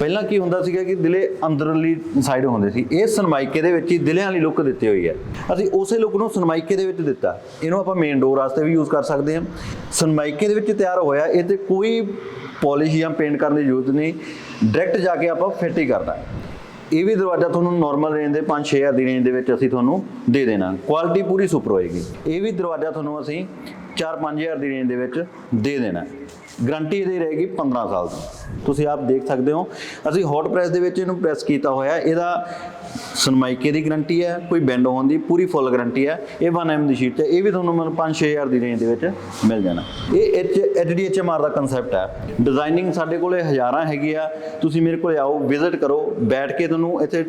ਪਹਿਲਾਂ ਕੀ ਹੁੰਦਾ ਸੀਗਾ ਕਿ ਦਿਲੇ ਅੰਦਰਲੀ ਸਾਈਡ ਹੁੰਦੇ ਸੀ। ਇਹ ਸਨਮਾਈਕੇ ਦੇ ਵਿੱਚ ਹੀ ਦਿਲਿਆਂ ਵਾਲੀ ਲੁੱਕ ਦਿੱਤੀ ਹੋਈ ਹੈ। ਅਸੀਂ ਉਸੇ ਲੁੱਕ ਨੂੰ ਸਨਮਾਈਕੇ ਦੇ ਵਿੱਚ ਦਿੱਤਾ। ਇਹਨੂੰ ਆਪਾਂ ਮੇਨ ਡੋਰ ਵਾਸਤੇ ਵੀ ਯੂਜ਼ ਕਰ ਸਕਦੇ ਹਾਂ। ਸਨਮਾਈਕੇ ਦੇ ਵਿੱਚ ਤਿਆਰ ਹੋਇਆ। ਇਹ ਤੇ ਕੋਈ ਪਾਲਿਸ਼ ਜਾਂ ਪੇਂਟ ਕਰਨ ਦੀ ਜ਼ਰੂਰਤ ਨਹੀਂ। ਡਾਇਰੈਕਟ ਜਾ ਕੇ ਆਪਾਂ ਫਿੱਟ ਹੀ ਕਰਨਾ ਇਹ ਵੀ ਦਰਵਾਜ਼ਾ ਤੁਹਾਨੂੰ ਨਾਰਮਲ ਰੇਂਜ ਦੇ 5-6000 ਦੀ ਰੇਂਜ ਦੇ ਵਿੱਚ ਅਸੀਂ ਤੁਹਾਨੂੰ ਦੇ ਦੇਣਾ। ਕੁਆਲਿਟੀ ਪੂਰੀ ਸੁਪਰ ਹੋਏਗੀ। ਇਹ ਵੀ ਦਰਵਾਜ਼ਾ ਤੁਹਾਨੂੰ ਅਸੀਂ 4-5000 ਦੀ ਰੇਂਜ ਦੇ ਵਿੱਚ ਦੇ ਦੇਣਾ ਗਰੰਟੀ ਇਹਦੀ ਰਹੇਗੀ 15 ਸਾਲ ਦੀ। ਤੁਸੀਂ ਆਪ ਦੇਖ ਸਕਦੇ ਹੋ। ਅਸੀਂ ਹੌਟ ਪ੍ਰੈਸ ਦੇ ਵਿੱਚ ਇਹਨੂੰ ਪ੍ਰੈਸ ਕੀਤਾ ਹੋਇਆ। ਇਹਦਾ ਸਨਮਾਈਕੇ ਦੀ ਗਾਰੰਟੀ ਹੈ, ਕੋਈ ਬੈਂਡ ਹੋਣ ਦੀ ਪੂਰੀ ਫੁੱਲ ਗਾਰੰਟੀ ਹੈ, ਇਹ 1M ਦੀ ਸ਼ੀਟ ਹੈ ਇਹ ਵੀ ਤੁਹਾਨੂੰ ਮਤਲਬ 5-6000 ਦੀ ਰੇਂਜ ਦੇ ਵਿੱਚ ਮਿਲ ਜਾਣਾ। ਇਹ ਐਚ ਐਚਡੀਐਚਐਮਆਰ ਦਾ ਕਨਸੈਪਟ ਹੈ। ਡਿਜ਼ਾਈਨਿੰਗ ਸਾਡੇ ਕੋਲੇ ਹਜ਼ਾਰਾਂ ਹੈਗੀ ਆ, ਤੁਸੀਂ ਮੇਰੇ ਕੋਲ ਆਓ ਵਿਜ਼ਿਟ ਕਰੋ, ਬੈਠ ਕੇ ਤੁਹਾਨੂੰ ਇੱਥੇ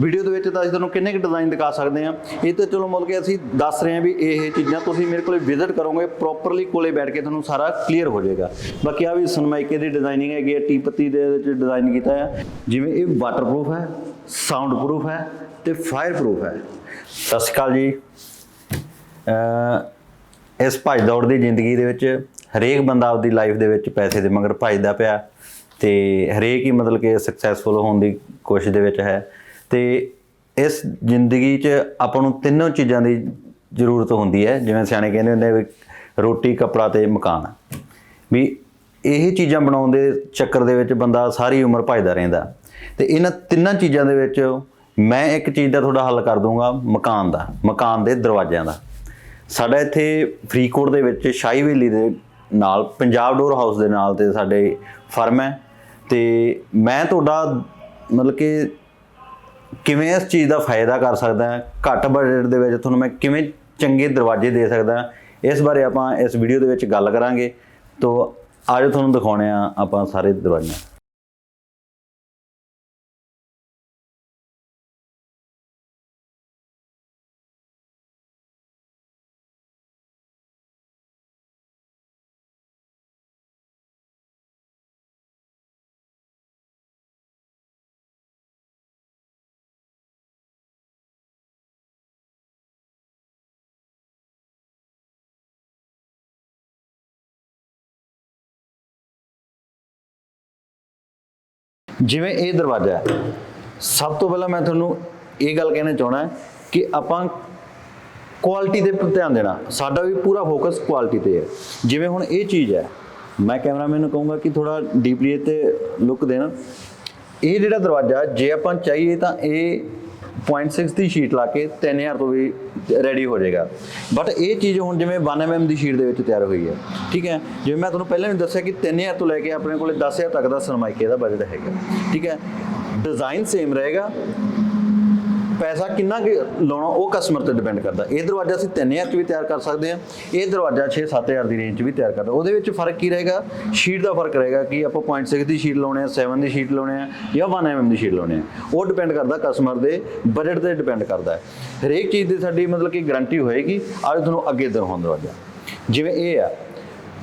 ਵੀਡੀਓ ਦੇ ਵਿੱਚ ਤਾਂ ਅਸੀਂ ਤੁਹਾਨੂੰ ਕਿੰਨੇ ਕੁ ਡਿਜ਼ਾਈਨ ਦਿਖਾ ਸਕਦੇ ਹਾਂ। ਇਹ ਤਾਂ ਚਲੋ ਮੁੱਲ ਕੇ ਅਸੀਂ ਦੱਸ ਰਹੇ ਹਾਂ ਵੀ ਇਹ ਚੀਜ਼ਾਂ ਤੁਸੀਂ ਮੇਰੇ ਕੋਲੇ ਵਿਜ਼ਿਟ ਕਰੋਗੇ ਪ੍ਰੋਪਰਲੀ ਕੋਲੇ ਬੈਠ ਕੇ ਤੁਹਾਨੂੰ ਸਾਰਾ ਕਲੀਅਰ ਹੋ ਜਾਏਗਾ। ਬਾਕੀ ਆ ਵੀ ਸਨਮਾਈਕੇ ਦੀ ਡਿਜ਼ਾਈਨਿੰਗ ਹੈਗੀ ਹੈ ਟੀ ਪੱਤੀ ਦੇ ਵਿੱਚ ਡਿਜ਼ਾਈਨ ਕੀਤਾ ਹੈ ਜਿਵੇਂ ਇਹ ਵਾਟਰਪ੍ਰੂਫ ਹੈ ਸਾਊਂਡ ਪ੍ਰੂਫ ਹੈ ਤੇ ਫਾਇਰ ਪ੍ਰੂਫ ਹੈ। ਸਤਿ ਸ਼੍ਰੀ ਅਕਾਲ ਜੀ। ਇਸ ਭੱਜ ਦੌੜ ਦੀ ਜ਼ਿੰਦਗੀ ਦੇ ਵਿੱਚ ਹਰੇਕ ਬੰਦਾ ਆਪਦੀ ਲਾਈਫ ਦੇ ਵਿੱਚ ਪੈਸੇ ਦੇ ਮਗਰ ਭੱਜਦਾ ਪਿਆ ਤੇ ਹਰੇਕ ਹੀ ਮਤਲਬ ਕਿ ਸਕਸੈਸਫੁਲ ਹੋਣ ਦੀ ਕੋਸ਼ਿਸ਼ ਦੇ ਵਿੱਚ ਹੈ। ਤੇ ਇਸ ਜ਼ਿੰਦਗੀ 'ਚ ਆਪਾਂ ਨੂੰ ਤਿੰਨੋਂ ਚੀਜ਼ਾਂ ਦੀ ਜ਼ਰੂਰਤ ਹੁੰਦੀ ਹੈ। ਜਿਵੇਂ ਸਿਆਣੇ ਕਹਿੰਦੇ ਹੁੰਦੇ ਵੀ ਰੋਟੀ, ਕੱਪੜਾ ਤੇ ਮਕਾਨ। ਵੀ ਇਹ ਚੀਜ਼ਾਂ ਬਣਾਉਣ ਦੇ ਚੱਕਰ ਦੇ ਵਿੱਚ ਬੰਦਾ ਸਾਰੀ ਉਮਰ ਭੱਜਦਾ ਰਹਿੰਦਾ। ਤੇ ਇਹਨਾਂ ਤਿੰਨਾਂ ਚੀਜ਼ਾਂ ਦੇ ਵਿੱਚ ਮੈਂ ਇੱਕ ਚੀਜ਼ ਦਾ ਤੁਹਾਡਾ ਹੱਲ ਕਰ ਦੂੰਗਾ ਮਕਾਨ ਦਾ, ਮਕਾਨ ਦੇ ਦਰਵਾਜ਼ਿਆਂ ਦਾ। ਸਾਡਾ ਇੱਥੇ ਫਰੀਦਕੋਟ ਦੇ ਵਿੱਚ ਸ਼ਾਹੀ ਹਵੇਲੀ ਦੇ ਨਾਲ, ਪੰਜਾਬ ਡੋਰ ਹਾਊਸ ਦੇ ਨਾਲ ਤੇ ਸਾਡੇ ਫਰਮ ਹੈ ਤੇ ਮੈਂ ਤੁਹਾਡਾ ਮਤਲਬ ਕਿ ਕਿਵੇਂ ਇਸ ਚੀਜ਼ ਦਾ ਫਾਇਦਾ ਕਰ ਸਕਦਾ ਹਾਂ ਘੱਟ ਬਜਟ ਦੇ ਵਿੱਚ ਤੁਹਾਨੂੰ ਮੈਂ ਕਿਵੇਂ ਚੰਗੇ ਦਰਵਾਜ਼ੇ ਦੇ ਸਕਦਾ, ਇਸ ਬਾਰੇ ਆਪਾਂ ਇਸ ਵੀਡੀਓ ਦੇ ਵਿੱਚ ਗੱਲ ਕਰਾਂਗੇ। ਤੋਂ, ਅੱਜ ਤੁਹਾਨੂੰ ਦਿਖਾਉਣੇ ਆ ਆਪਾਂ ਸਾਰੇ ਦਰਵਾਜ਼ੇ। ਜਿਵੇਂ ਇਹ ਦਰਵਾਜ਼ਾ ਹੈ, ਸਭ ਤੋਂ ਪਹਿਲਾਂ ਮੈਂ ਤੁਹਾਨੂੰ ਇਹ ਗੱਲ ਕਹਿਣਾ ਚਾਹਣਾ ਕਿ ਆਪਾਂ ਕੁਆਲਿਟੀ ਤੇ ਧਿਆਨ ਦੇਣਾ, ਸਾਡਾ ਵੀ ਪੂਰਾ ਫੋਕਸ ਕੁਆਲਿਟੀ ਤੇ ਹੈ। ਜਿਵੇਂ ਹੁਣ ਇਹ ਚੀਜ਼ ਹੈ, ਮੈਂ ਕੈਮਰਾਮੈਨ ਨੂੰ ਕਹੂੰਗਾ ਕਿ ਥੋੜਾ ਡੀਪਲੀ ਇਹ ਤੇ ਲੁੱਕ ਦੇਣਾ। ਇਹ ਜਿਹੜਾ ਦਰਵਾਜ਼ਾ, ਜੇ ਆਪਾਂ ਚਾਹੀਏ ਤਾਂ ਇਹ 0.6 ਦੀ ਸ਼ੀਟ ਲਾ ਕੇ 3000 ਤੋਂ ਵੀ ਰੈਡੀ ਹੋ ਜਾਏਗਾ। ਬਟ ਇਹ ਚੀਜ਼ ਹੁਣ ਜਿਵੇਂ 1mm ਦੀ ਸ਼ੀਟ ਦੇ ਵਿੱਚ ਤਿਆਰ ਹੋਈ ਹੈ। ਠੀਕ ਹੈ? ਜਿਵੇਂ ਮੈਂ ਤੁਹਾਨੂੰ ਪਹਿਲਾਂ ਵੀ ਦੱਸਿਆ ਕਿ 3000 ਤੋਂ ਲੈ ਕੇ ਆਪਣੇ ਕੋਲੇ 10000 ਤੱਕ ਦਾ ਸਰਮਾਈਕੇ ਦਾ ਬਜਟ ਹੈਗਾ। ਠੀਕ ਹੈ? ਡਿਜ਼ਾਈਨ ਸੇਮ ਰਹੇਗਾ। ਪੈਸਾ ਕਿੰਨਾ ਕੁ ਲਾਉਣਾ ਉਹ ਕਸਟਮਰ ਤੇ ਡਿਪੈਂਡ ਕਰਦਾ। ਇਹ ਦਰਵਾਜ਼ਾ ਅਸੀਂ 3000 ਚ ਵੀ ਤਿਆਰ ਕਰ ਸਕਦੇ ਹਾਂ। ਇਹ ਦਰਵਾਜ਼ਾ 6-7000 ਦੀ ਰੇਂਜ ਚ ਵੀ ਤਿਆਰ ਕਰਦਾ। ਉਹਦੇ ਵਿੱਚ ਫ਼ਰਕ ਕੀ ਰਹੇਗਾ? ਸ਼ੀਟ ਦਾ ਫ਼ਰਕ ਰਹੇਗਾ ਕਿ ਆਪਾਂ 0.6 ਦੀ ਸ਼ੀਟ ਲਾਉਣੇ ਆ 7 ਦੀ ਸ਼ੀਟ ਲਾਉਣੇ ਆ ਜਾਂ 1 mm ਦੀ ਸ਼ੀਟ ਲਾਉਣੇ ਆ। ਉਹ ਡਿਪੈਂਡ ਕਰਦਾ ਕਸਟਮਰ ਦੇ ਬਜਟ ਤੇ ਡਿਪੈਂਡ ਕਰਦਾ ਹੈ। ਹਰੇਕ ਚੀਜ਼ ਦੀ ਸਾਡੀ ਮਤਲਬ ਕਿ ਗਾਰੰਟੀ ਹੋਏਗੀ, ਅੱਜ ਤੁਹਾਨੂੰ ਅੱਗੇ ਦਿਖਾਉਣ ਦਰਵਾਜ਼ਾ। ਜਿਵੇਂ ਇਹ ਆ,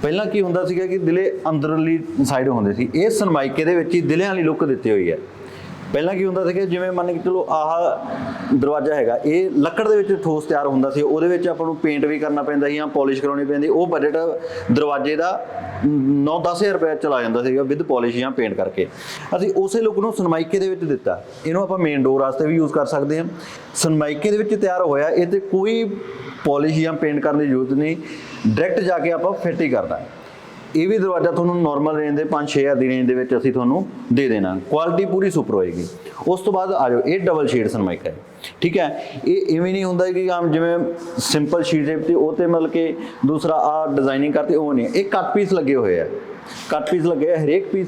ਪਹਿਲਾਂ ਕੀ ਹੁੰਦਾ ਸੀਗਾ ਕਿ ਦਿਲੇ ਅੰਦਰਲੀ ਸਾਈਡ ਹੁੰਦੇ ਸੀ। ਇਹ ਸਨਮਾਈਕੇ ਦੇ ਵਿੱਚ ਹੀ ਦਿਲਿਆਂ ਵਾਲੀ ਲੁੱਕ ਦਿੱਤੀ ਹੋਈ ਹੈ। ਪਹਿਲਾਂ ਕੀ ਹੁੰਦਾ ਸੀ ਕਿ ਜਿਵੇਂ ਮੰਨ ਕੇ ਚਲੋ ਆਹ ਦਰਵਾਜ਼ਾ ਹੈਗਾ, ਇਹ ਲੱਕੜ ਦੇ ਵਿੱਚ ਠੋਸ ਤਿਆਰ ਹੁੰਦਾ ਸੀ, ਉਹਦੇ ਵਿੱਚ ਆਪਾਂ ਨੂੰ ਪੇਂਟ ਵੀ ਕਰਨਾ ਪੈਂਦਾ ਸੀ ਜਾਂ ਪਾਲਿਸ਼ ਕਰਾਉਣੀ ਪੈਂਦੀ, ਉਹ ਬਜਟ ਦਰਵਾਜ਼ੇ ਦਾ 9-10000 ਰੁਪਏ ਚਲਾ ਜਾਂਦਾ ਸੀਗਾ ਵਿਦ ਪਾਲਿਸ਼ ਜਾਂ ਪੇਂਟ ਕਰਕੇ। ਅਸੀਂ ਉਸੇ ਲੁੱਕ ਨੂੰ ਸਨਮਾਈਕੇ ਦੇ ਵਿੱਚ ਦਿੱਤਾ। ਇਹਨੂੰ ਆਪਾਂ ਮੇਨ ਡੋਰ ਵਾਸਤੇ ਵੀ ਯੂਜ਼ ਕਰ ਸਕਦੇ ਹਾਂ। ਸਨਮਾਈਕੇ ਦੇ ਵਿੱਚ ਤਿਆਰ ਹੋਇਆ, ਇਹ ਤੇ ਕੋਈ ਪਾਲਿਸ਼ ਜਾਂ ਪੇਂਟ ਕਰਨ ਦੀ ਜ਼ਰੂਰਤ ਨਹੀਂ ਡਾਇਰੈਕਟ ਜਾ ਕੇ ਆਪਾਂ ਫਿੱਟ ਹੀ ਕਰਦਾ ਇਹ ਵੀ ਦਰਵਾਜ਼ਾ ਤੁਹਾਨੂੰ ਨਾਰਮਲ ਰੇਂਜ ਦੇ 5-6000 ਦੀ ਰੇਂਜ ਦੇ ਵਿੱਚ ਅਸੀਂ ਤੁਹਾਨੂੰ ਦੇ ਦੇਣਾ। ਕੁਆਲਿਟੀ ਪੂਰੀ ਸੁਪਰ ਹੋਏਗੀ। ਉਸ ਤੋਂ ਬਾਅਦ ਆ ਜਾਓ, ਇਹ ਡਬਲ ਸ਼ੇਡ ਸਨਮਾਈਕਾ ਹੈ। ਠੀਕ ਹੈ? ਇਹ ਇਵੇਂ ਨਹੀਂ ਹੁੰਦਾ ਕਿ ਆਮ ਜਿਵੇਂ ਸਿੰਪਲ ਸ਼ੀਟ ਦੇ ਤੇ ਉਹ ਤੇ ਮਤਲਬ ਕਿ ਦੂਸਰਾ ਆ ਡਿਜ਼ਾਈਨਿੰਗ ਕਰਤੇ, ਉਹ ਨਹੀਂ। ਇਹ ਕੱਟ ਪੀਸ ਲੱਗੇ ਹੋਏ ਆ। ਕੱਟ ਪੀਸ ਲੱਗੇ ਆ, ਹਰੇਕ ਪੀਸ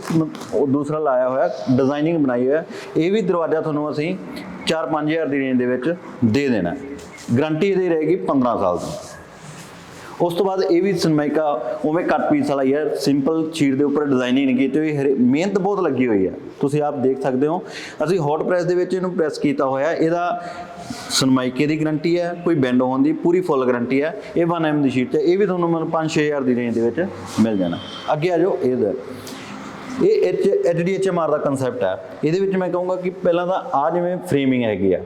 ਉਹ ਦੂਸਰਾ ਲਾਇਆ ਹੋਇਆ ਡਿਜ਼ਾਈਨਿੰਗ ਬਣਾਈ ਹੋਇਆ ਇਹ ਵੀ ਦਰਵਾਜ਼ਾ ਤੁਹਾਨੂੰ ਅਸੀਂ 4-5000 ਦੀ ਰੇਂਜ ਦੇ ਵਿੱਚ ਦੇ ਦੇਣਾ। ਗਰੰਟੀ ਇਹਦੀ ਰਹੇਗੀ 15 ਸਾਲ ਦੀ। ਉਸ ਤੋਂ ਬਾਅਦ ਇਹ ਵੀ ਸਨਮਾਈਕਾ ਉਵੇਂ ਕੱਟ ਪੀਸ ਵਾਲਾ ਹੀ ਹੈ। ਸਿੰਪਲ ਸ਼ੀਟ ਦੇ ਉੱਪਰ ਡਿਜ਼ਾਈਨਿੰਗ ਨਹੀਂ ਕੀਤੀ ਹੋਈ ਹਰੇ- ਮਿਹਨਤ ਬਹੁਤ ਲੱਗੀ ਹੋਈ ਹੈ। ਤੁਸੀਂ ਆਪ ਦੇਖ ਸਕਦੇ ਹੋ। ਅਸੀਂ ਹੌਟ ਪ੍ਰੈਸ ਦੇ ਵਿੱਚ ਇਹਨੂੰ ਪ੍ਰੈਸ ਕੀਤਾ ਹੋਇਆ ਇਹਦਾ ਸਨਮਾਈਕੇ ਦੀ ਗਰੰਟੀ ਹੈ। ਕੋਈ ਬੈਂਡ ਹੋਣ ਦੀ ਪੂਰੀ ਫੁੱਲ ਗਰੰਟੀ ਹੈ। ਇਹ 1M ਦੀ ਸ਼ੀਟ ਹੈ। ਇਹ ਵੀ ਤੁਹਾਨੂੰ ਮਤਲਬ 5-6000 ਦੀ ਰੇਂਜ ਦੇ ਵਿੱਚ ਮਿਲ ਜਾਣਾ। ਅੱਗੇ ਆ ਜਾਓ। ਇਹਦਾ ਇਹ ਐਚ ਐਚਡੀਐਚਐਮਆਰ ਦਾ ਕਨਸੈਪਟ ਹੈ। ਇਹਦੇ ਵਿੱਚ ਮੈਂ ਕਹੂੰਗਾ ਕਿ ਪਹਿਲਾਂ ਤਾਂ ਆ ਜਿਵੇਂ ਫਰੇਮਿੰਗ ਹੈਗੀ ਆ।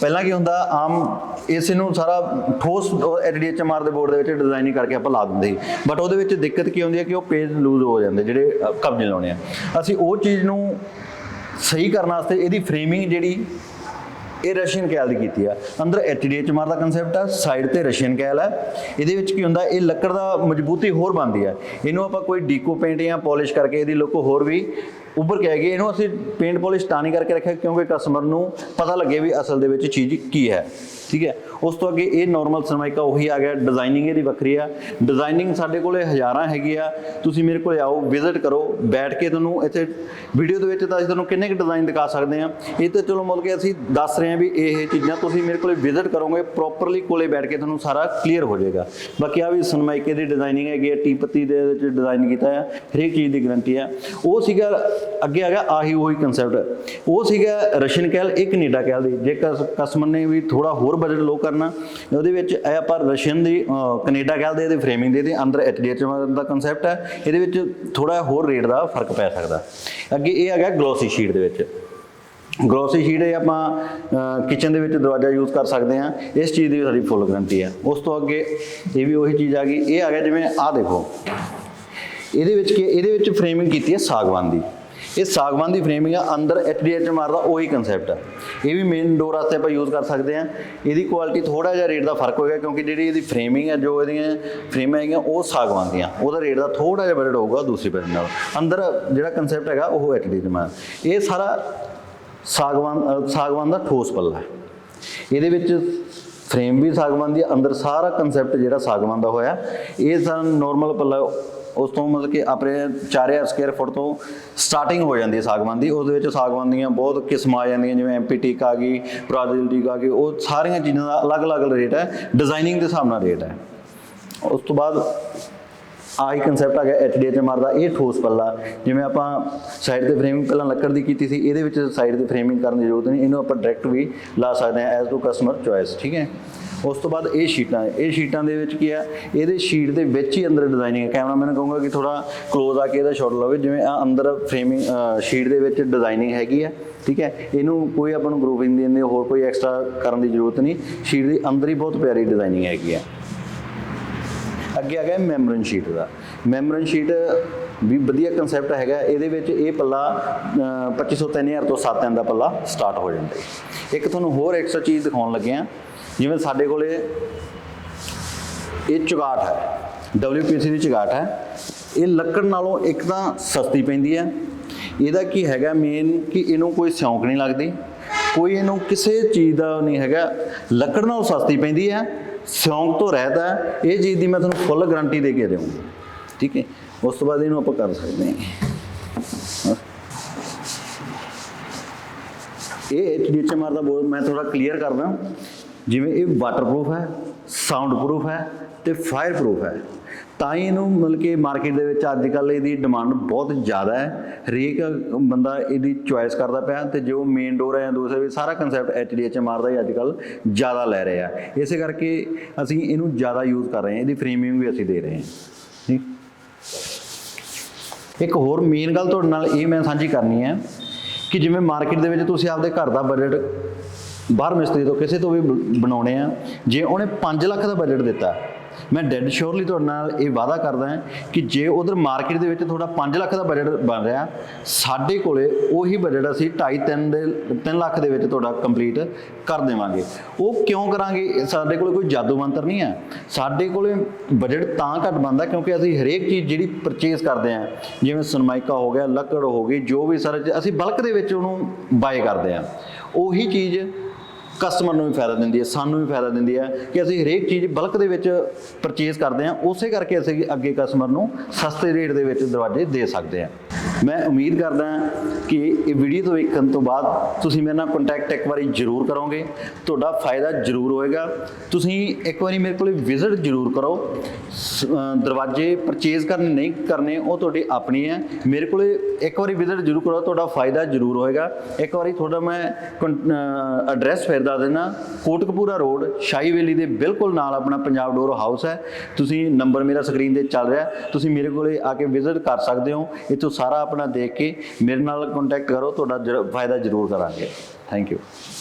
ਪਹਿਲਾਂ ਕੀ ਹੁੰਦਾ, ਆਮ ਇਸ ਨੂੰ ਸਾਰਾ ਠੋਸ ਐਚਡੀਐਚਐਮਆਰ ਦੇ ਬੋਰਡ ਦੇ ਵਿੱਚ ਡਿਜ਼ਾਈਨਿੰਗ ਕਰਕੇ ਆਪਾਂ ਲਾ ਦਿੰਦੇ ਸੀ। ਬਟ ਉਹਦੇ ਵਿੱਚ ਦਿੱਕਤ ਕੀ ਹੁੰਦੀ ਹੈ ਕਿ ਉਹ ਪੇਜ ਲੂਜ਼ ਹੋ ਜਾਂਦੇ, ਜਿਹੜੇ ਕਬਜੇ ਲਾਉਣੇ ਆ। ਅਸੀਂ ਉਹ ਚੀਜ਼ ਨੂੰ ਸਹੀ ਕਰਨ ਵਾਸਤੇ ਇਹਦੀ ਫਰੇਮਿੰਗ ਜਿਹੜੀ ਇਹ ਰਸ਼ੀਅਨ ਕੈਲ ਦੀ ਕੀਤੀ ਆ। ਅੰਦਰ ਐਚਡੀਐਚ ਮਾਰ ਦਾ ਕਨਸੈਪਟ ਆ ਸਾਈਡ ਤੇ ਰਸ਼ੀਅਨ ਕੈਲ ਆ। ਇਹਦੇ ਵਿੱਚ ਕੀ ਹੁੰਦਾ, ਇਹ ਲੱਕੜ ਦਾ ਮਜ਼ਬੂਤੀ ਹੋਰ ਬਣਦੀ ਆ। ਇਹਨੂੰ ਆਪਾਂ ਕੋਈ ਡੀਕੋ ਪੇਂਟ ਜਾਂ ਪਾਲਿਸ਼ ਕਰਕੇ ਇਹਦੀ ਲੁੱਕ ਹੋਰ ਵੀ ਉੱਭਰ ਕੇ ਆਏਗੀ। ਇਹਨੂੰ ਅਸੀਂ ਪੇਂਟ ਪਾਲਿਸ਼ ਤਾਂ ਨਹੀਂ ਕਰਕੇ ਰੱਖਿਆ, ਕਿਉਂਕਿ ਕਸਟਮਰ ਨੂੰ ਪਤਾ ਲੱਗੇ ਵੀ ਅਸਲ ਦੇ ਵਿੱਚ ਚੀਜ਼ ਕੀ ਹੈ। ਠੀਕ ਹੈ? ਉਸ ਤੋਂ ਅੱਗੇ ਇਹ ਨਾਰਮਲ ਸਰਮਾਈਕਾ ਉਹੀ ਆ ਗਿਆ ਡਿਜ਼ਾਈਨਿੰਗ ਇਹਦੀ ਵੱਖਰੀ ਆ। ਡਿਜ਼ਾਈਨਿੰਗ ਸਾਡੇ ਕੋਲੇ ਹਜ਼ਾਰਾਂ ਹੈਗੀ ਆ। ਤੁਸੀਂ ਮੇਰੇ ਕੋਲੇ ਆਓ ਵਿਜ਼ਿਟ ਕਰੋ, ਬੈਠ ਕੇ ਤੁਹਾਨੂੰ ਇੱਥੇ ਵੀਡੀਓ ਦੇ ਵਿੱਚ ਤਾਂ ਅਸੀਂ ਤੁਹਾਨੂੰ ਕਿੰਨੇ ਕੁ ਡਿਜ਼ਾਈਨ ਦਿਖਾ ਸਕਦੇ ਆ ਇਹ ਤਾਂ ਚਲੋ ਮਤਲਬ ਕਿ ਅਸੀਂ ਦੱਸ ਰਹੇ ਹਾਂ ਵੀ ਇਹ ਚੀਜ਼ਾਂ ਤੁਸੀਂ ਮੇਰੇ ਕੋਲੇ ਵਿਜ਼ਿਟ ਕਰੋਗੇ ਪ੍ਰੋਪਰਲੀ ਕੋਲੇ ਬੈਠ ਕੇ ਤੁਹਾਨੂੰ ਸਾਰਾ ਕਲੀਅਰ ਹੋ ਜਾਏਗਾ। ਬਾਕੀ ਆ ਵੀ ਸਰਮਾਈਕੇ ਦੀ ਡਿਜ਼ਾਈਨਿੰਗ ਹੈਗੀ ਆ ਟੀ ਪੱਤੀ ਦੇ ਵਿੱਚ ਡਿਜ਼ਾਈਨ ਕੀਤਾ ਆ, ਹਰੇਕ ਚੀਜ਼ ਦੀ ਗਾਰੰਟੀ ਆ। ਉਹ ਸੀਗਾ, ਅੱਗੇ ਆ ਗਿਆ ਆਹੀ ਉਹੀ ਕਨਸੈਪਟ ਉਹ ਸੀਗਾ ਰਸ਼ੀਅਨ ਕੈਲ ਇਹ ਕੈਨੇਡਾ ਕੈਲ ਦੀ। ਜੇ ਕਸਟਮਰ ਨੇ ਵੀ ਥੋੜਾ ਹੋਰ ਬਜਟ ਲੋ ਕਰਨਾ। ਉਹਦੇ ਵਿੱਚ ਇਹ ਆਪਾਂ ਰਸ਼ੀਅਨ ਦੀ ਅਹ, ਕੈਨੇਡਾ ਕੈਲ ਇਹਦੇ ਫਰੇਮਿੰਗ ਦੇ ਤੇ ਅੰਦਰ ਐਚਡੀਐਚ ਦਾ ਕਨਸੈਪਟ ਹੈ। ਇਹਦੇ ਵਿੱਚ ਥੋੜਾ ਹੋਰ ਰੇਟ ਦਾ ਫ਼ਰਕ ਪੈ ਸਕਦਾ। ਅੱਗੇ ਇਹ ਹੈਗਾ ਗਲੋਸੀ ਸ਼ੀਟ ਦੇ ਵਿੱਚ। ਗਲੋਸੀ ਸ਼ੀਟ ਇਹ ਆਪਾਂ ਕਿਚਨ ਦੇ ਵਿੱਚ ਦਰਵਾਜ਼ਾ ਯੂਜ਼ ਕਰ ਸਕਦੇ ਹਾਂ। ਇਸ ਚੀਜ਼ ਦੀ ਸਾਡੀ ਫੁੱਲ ਗਰੰਟੀ ਹੈ। ਉਸ ਤੋਂ ਅੱਗੇ ਇਹ ਵੀ ਉਹੀ ਚੀਜ਼ ਆ ਗਈ। ਇਹ ਆ ਗਿਆ ਜਿਵੇਂ ਆਹ ਦੇਖੋ। ਇਹਦੇ ਵਿੱਚ ਕਿ ਇਹਦੇ ਵਿੱਚ ਫਰੇਮਿੰਗ ਕੀਤੀ ਹੈ ਸਾਗਵਾਨ ਦੀ। ਇਹ ਸਾਗਵਾਨ ਦੀ ਫਰੇਮਿੰਗ ਆ। ਅੰਦਰ ਐਚਡੀਐਚ ਮਾਰਦਾ ਉਹੀ ਕਨਸੈਪਟ ਹੈ ਇਹ ਵੀ ਮੇਨ ਡੋਰ ਵਾਸਤੇ ਆਪਾਂ ਯੂਜ਼ ਕਰ ਸਕਦੇ ਹਾਂ। ਇਹਦੀ ਕੁਆਲਿਟੀ ਥੋੜਾ ਜਿਹਾ ਰੇਟ ਦਾ ਫ਼ਰਕ ਹੋਏਗਾ ਕਿਉਂਕਿ ਜਿਹੜੀ ਇਹਦੀ ਫਰੇਮਿੰਗ ਹੈ, ਜੋ ਇਹਦੀਆਂ ਫਰੇਮਾਂ ਹੈਗੀਆਂ, ਉਹ ਸਾਗਵਾਨ ਦੀਆਂ ਉਹਦਾ ਰੇਟ ਦਾ ਥੋੜਾ ਜਿਹਾ ਬਜਟ ਹੋਊਗਾ ਦੂਸਰੀ ਬਜਟ ਨਾਲ। ਅੰਦਰ ਜਿਹੜਾ ਕਨਸੈਪਟ ਹੈਗਾ, ਉਹ ਐਚਡੀਐਚ ਮਾਰ ਇਹ ਸਾਰਾ ਸਾਗਵਾਨ ਸਾਗਵਾਨ ਦਾ ਠੋਸ ਪੱਲਾ ਹੈ। ਇਹਦੇ ਵਿੱਚ ਫਰੇਮ ਵੀ ਸਾਗਵਾਨ ਦੀ ਅੰਦਰ ਸਾਰਾ ਕਨਸੈਪਟ ਜਿਹੜਾ ਸਾਗਵਾਨ ਦਾ ਹੋਇਆ, ਇਹ ਸਾਰਾ ਨਾਰਮਲ ਪੱਲਾ ਉਸ ਤੋਂ ਮਤਲਬ ਕਿ ਆਪਣੇ 4000 ਸਕੁਅਰ ਫੁੱਟ ਤੋਂ ਸਟਾਰਟਿੰਗ ਹੋ ਜਾਂਦੀ ਹੈ ਸਾਗਵਾਨ ਦੀ। ਉਹਦੇ ਵਿੱਚ ਸਾਗਵਾਨ ਦੀਆਂ ਬਹੁਤ ਕਿਸਮਾਂ ਆ ਜਾਂਦੀਆਂ, ਜਿਵੇਂ ਐਮਪੀਟੀਕ ਆ ਗਈ ਬ੍ਰਾਜ਼ਿਲ ਟੀਕ ਆ ਗਈ, ਉਹ ਸਾਰੀਆਂ ਚੀਜ਼ਾਂ ਦਾ ਅਲੱਗ-ਅਲੱਗ ਰੇਟ ਹੈ ਡਿਜ਼ਾਈਨਿੰਗ ਦੇ ਹਿਸਾਬ ਨਾਲ ਰੇਟ ਹੈ। ਉਸ ਤੋਂ ਬਾਅਦ ਆਹੀ ਕਨਸੈਪਟ ਆ ਗਿਆ ਐਚਡੀਐਚ ਦਾ ਇਹ ਠੋਸ ਪੱਲਾ। ਜਿਵੇਂ ਆਪਾਂ ਸਾਈਡ ਤੇ ਫਰੇਮਿੰਗ ਪਹਿਲਾਂ ਲੱਕੜ ਦੀ ਕੀਤੀ ਸੀ, ਇਹਦੇ ਵਿੱਚ ਸਾਈਡ ਤੇ ਫਰੇਮਿੰਗ ਕਰਨ ਦੀ ਜ਼ਰੂਰਤ ਨਹੀਂ, ਇਹਨੂੰ ਆਪਾਂ ਡਾਇਰੈਕਟ ਵੀ ਲਾ ਸਕਦੇ ਹਾਂ ਐਜ਼ ਟੂ ਕਸਟਮਰ ਚੋਇਸ ਠੀਕ ਹੈ? ਉਸ ਤੋਂ ਬਾਅਦ ਇਹ ਸ਼ੀਟਾਂ ਇਹ ਸ਼ੀਟਾਂ ਦੇ ਵਿੱਚ ਕੀ ਆ ਇਹਦੇ ਸ਼ੀਟ ਦੇ ਵਿੱਚ ਹੀ ਅੰਦਰ ਡਿਜ਼ਾਈਨਿੰਗ ਹੈ। ਕੈਮਰਾਮੈਨ ਕਹੂੰਗਾ ਕਿ ਥੋੜਾ ক্লোਜ਼ ਆ ਕੇ ਇਹਦਾ ਸ਼ਾਟ ਲਵੇ ਜਿਵੇਂ ਆ ਅੰਦਰ ਫਰੇਮਿੰਗ ਸ਼ੀਟ ਦੇ ਵਿੱਚ ਡਿਜ਼ਾਈਨਿੰਗ ਹੈਗੀ ਆ ਠੀਕ ਹੈ? ਇਹਨੂੰ ਕੋਈ ਆਪਾਂ ਨੂੰ ਗਰੂਪਿੰਗ ਦੇਣ ਦੀ ਹੋਰ ਕੋਈ ਐਕਸਟਰਾ ਕਰਨ ਦੀ ਜ਼ਰੂਰਤ ਨਹੀਂ। ਸ਼ੀਟ ਦੇ ਅੰਦਰ ਹੀ ਬਹੁਤ ਪਿਆਰੀ ਡਿਜ਼ਾਈਨਿੰਗ ਹੈਗੀ ਆ ਅੱਗੇ ਆ ਗਿਆ ਮੈਮਰਨ ਸ਼ੀਟ ਦਾ। ਮੈਮਰਨ ਸ਼ੀਟ ਵੀ ਵਧੀਆ ਕਨਸੈਪਟ ਹੈਗਾ ਇਹਦੇ ਵਿੱਚ ਇਹ ਪੱਲਾ ਅਹ, 2500 3000 ਤੋਂ 7000 ਦਾ ਪੱਲਾ ਸਟਾਰਟ ਹੋ ਜਾਂਦਾ ਹੈ। ਇੱਕ ਤੁਹਾਨੂੰ ਹੋਰ ਐਕਸਟਰਾ ਚੀਜ਼ ਦਿਖਾਉਣ ਲੱਗੇ ਆ ਜਿਵੇਂ ਸਾਡੇ ਕੋਲੇ ਇਹ ਚੁਗਾਟ ਹੈ। WPC ਦੀ ਚੁਗਾਟ ਹੈ। ਇਹ ਲੱਕੜ ਨਾਲੋਂ ਇੱਕ ਤਾਂ ਸਸਤੀ ਪੈਂਦੀ ਹੈ। ਇਹਦਾ ਕੀ ਹੈਗਾ ਮੇਨ ਕਿ ਇਹਨੂੰ ਕੋਈ ਸਿਉਂਕ ਨਹੀਂ ਲੱਗਦੀ। ਕੋਈ ਇਹਨੂੰ ਕਿਸੇ ਚੀਜ਼ ਦਾ ਨਹੀਂ ਹੈਗਾ। ਲੱਕੜ ਨਾਲੋਂ ਸਸਤੀ ਪੈਂਦੀ ਹੈ। ਸਿਉਂਕ ਤੋਂ ਰਹਿਤ ਹੈ। ਇਹ ਚੀਜ਼ ਦੀ ਮੈਂ ਤੁਹਾਨੂੰ ਫੁੱਲ ਗਾਰੰਟੀ ਦੇ ਕੇ ਦੇਵਾਂਗਾ। ਠੀਕ ਹੈ। ਉਸ ਤੋਂ ਬਾਅਦ ਇਹਨੂੰ ਆਪਾਂ ਕਰ ਸਕਦੇ ਹਾਂ। ਇਹ ਐਚਡੀਐਚ ਮਾਰਦਾ ਬੋਲ ਮੈਂ ਥੋੜਾ ਕਲੀਅਰ ਕਰਦਾ। ਜਿਵੇਂ ਇਹ ਵਾਟਰਪ੍ਰੂਫ ਹੈ ਸਾਊਂਡ ਪ੍ਰੂਫ ਹੈ ਤੇ ਫਾਇਰਪ੍ਰੂਫ ਹੈ। ਤਾਂ ਹੀ ਇਹਨੂੰ ਮਤਲਬ ਕਿ ਮਾਰਕੀਟ ਦੇ ਵਿੱਚ ਅੱਜ ਕੱਲ ਇਹਦੀ ਡਿਮਾਂਡ ਬਹੁਤ ਜ਼ਿਆਦਾ ਹੈ। ਹਰੇਕ ਬੰਦਾ ਇਹਦੀ ਚੁਆਇਸ ਕਰਦਾ ਪਿਆ ਤੇ ਜੋ ਮੇਨ ਡੋਰ ਹੈ ਜਾਂ ਦੂਸਰੇ ਵੀ ਸਾਰਾ ਕਨਸੈਪਟ ਐਚਡੀਐਚ ਦਾ ਹੀ ਅੱਜ ਕੱਲ ਜ਼ਿਆਦਾ ਲੈ ਰਿਹਾ ਆ ਇਸੇ ਕਰਕੇ ਅਸੀਂ ਇਹਨੂੰ ਜ਼ਿਆਦਾ ਯੂਜ਼ ਕਰ ਰਹੇ ਹਾਂ, ਇਹਦੀ ਫਰੇਮਿੰਗ ਵੀ ਅਸੀਂ ਦੇ ਰਹੇ ਹਾਂ। ਠੀਕ? ਇੱਕ ਹੋਰ ਮੇਨ ਗੱਲ ਤੁਹਾਡੇ ਨਾਲ ਇਹ ਮੈਂ ਸਾਂਝੀ ਕਰਨੀ ਹੈ ਕਿ ਜਿਵੇਂ ਮਾਰਕੀਟ ਦੇ ਵਿੱਚ ਤੁਸੀਂ ਆਪਦੇ ਘਰ ਦਾ ਬਜਟ ਬਾਹਰ ਮਿਸਤਰੀ ਤੋਂ ਕਿਸੇ ਤੋਂ ਵੀ ਬ- ਬਣਾਉਣੇ ਆ। ਜੇ ਉਹਨੇ 5 ਲੱਖ ਦਾ ਬਜਟ ਦਿੱਤਾ, ਮੈਂ ਡੈਡ ਸ਼ੋਰਲੀ ਤੁਹਾਡੇ ਨਾਲ ਇਹ ਵਾਅਦਾ ਕਰਦਾ ਹਾਂ ਕਿ ਜੇ ਉਧਰ ਮਾਰਕੀਟ ਦੇ ਵਿੱਚ ਤੁਹਾਡਾ 5 ਲੱਖ ਦਾ ਬਜਟ ਬਣ ਰਿਹਾ, ਸਾਡੇ ਕੋਲੇ ਉਹੀ ਬਜਟ ਅਸੀਂ 2.5 3 ਦੇ 3 ਲੱਖ ਦੇ ਵਿੱਚ ਤੁਹਾਡਾ ਕੰਪਲੀਟ ਕਰ ਦੇਵਾਂਗੇ। ਉਹ ਕਿਉਂ ਕਰਾਂਗੇ? ਸਾਡੇ ਕੋਲੇ ਕੋਈ ਜਾਦੂ ਮੰਤਰ ਨਹੀਂ ਹੈ। ਸਾਡੇ ਕੋਲੇ ਬਜਟ ਤਾਂ ਘੱਟ ਬਣਦਾ ਕਿਉਂਕਿ ਅਸੀਂ ਹਰੇਕ ਚੀਜ਼ ਜਿਹੜੀ ਪਰਚੇਸ ਕਰਦੇ ਆ ਜਿਵੇਂ ਸਨਮਾਈਕਾ ਹੋ ਗਿਆ, ਲੱਕੜ ਹੋ ਗਈ, ਜੋ ਵੀ ਸਾਰੇ ਅਸੀਂ ਬਲਕ ਦੇ ਵਿੱਚ ਉਹਨੂੰ ਬਾਏ ਕਰਦੇ ਆ ਉਹੀ ਚੀਜ਼ ਕਸਟਮਰ ਨੂੰ ਵੀ ਫਾਇਦਾ ਦਿੰਦੀ ਹੈ, ਸਾਨੂੰ ਵੀ ਫਾਇਦਾ ਦਿੰਦੀ ਹੈ ਕਿ ਅਸੀਂ ਹਰੇਕ ਚੀਜ਼ ਬਲਕ ਦੇ ਵਿੱਚ ਪਰਚੇਸ ਕਰਦੇ ਹਾਂ, ਉਸੇ ਕਰਕੇ ਅਸੀਂ ਅੱਗੇ ਕਸਟਮਰ ਨੂੰ ਸਸਤੇ ਰੇਟ ਦੇ ਵਿੱਚ ਦਰਵਾਜ਼ੇ ਦੇ ਸਕਦੇ ਹਾਂ। ਮੈਂ ਉਮੀਦ ਕਰਦਾ ਕਿ ਇਹ ਵੀਡੀਓ ਤੋਂ ਵੇਖਣ ਤੋਂ ਬਾਅਦ ਤੁਸੀਂ ਮੇਰੇ ਨਾਲ ਕੰਟੈਕਟ ਇੱਕ ਵਾਰੀ ਜ਼ਰੂਰ ਕਰੋਗੇ। ਤੁਹਾਡਾ ਫਾਇਦਾ ਜ਼ਰੂਰ ਹੋਏਗਾ। ਤੁਸੀਂ ਇੱਕ ਵਾਰੀ ਮੇਰੇ ਕੋਲ ਵਿਜ਼ਿਟ ਜ਼ਰੂਰ ਕਰੋ। ਸ- ਦਰਵਾਜ਼ੇ ਪਰਚੇਜ਼ ਕਰਨੇ ਨਹੀਂ ਕਰਨੇ, ਉਹ ਤੁਹਾਡੀ ਆਪਣੀ ਹੈ। ਮੇਰੇ ਕੋਲ ਇੱਕ ਵਾਰੀ ਵਿਜ਼ਿਟ ਜ਼ਰੂਰ ਕਰੋ, ਤੁਹਾਡਾ ਫਾਇਦਾ ਜ਼ਰੂਰ ਹੋਏਗਾ। ਇੱਕ ਵਾਰੀ ਤੁਹਾਡਾ ਮੈਂ ਐਡਰੈਸ ਫਿਰ ਦੱਸ ਦੇਣਾ ਕੋਟਕਪੂਰਾ ਰੋਡ, ਸ਼ਾਹੀ ਵੇਲੀ ਦੇ ਬਿਲਕੁਲ ਨਾਲ ਆਪਣਾ ਪੰਜਾਬ ਡੋਰ ਹਾਊਸ ਹੈ। ਤੁਸੀਂ ਨੰਬਰ ਮੇਰਾ ਸਕਰੀਨ ਤੇ ਚੱਲ ਰਿਹਾ ਤੁਸੀਂ ਮੇਰੇ ਕੋਲੇ ਆ ਕੇ ਵਿਜ਼ਿਟ ਕਰ ਸਕਦੇ ਹੋ। ਇੱਥੋਂ ਸਾਰਾ ਆਪਣਾ ਦੇਖ ਕੇ ਮੇਰੇ ਨਾਲ ਕੰਟੈਕਟ ਕਰੋ, ਤੁਹਾਡਾ ਜ਼ਰ- ਫਾਇਦਾ ਜ਼ਰੂਰ ਕਰਾਂਗੇ। Thank you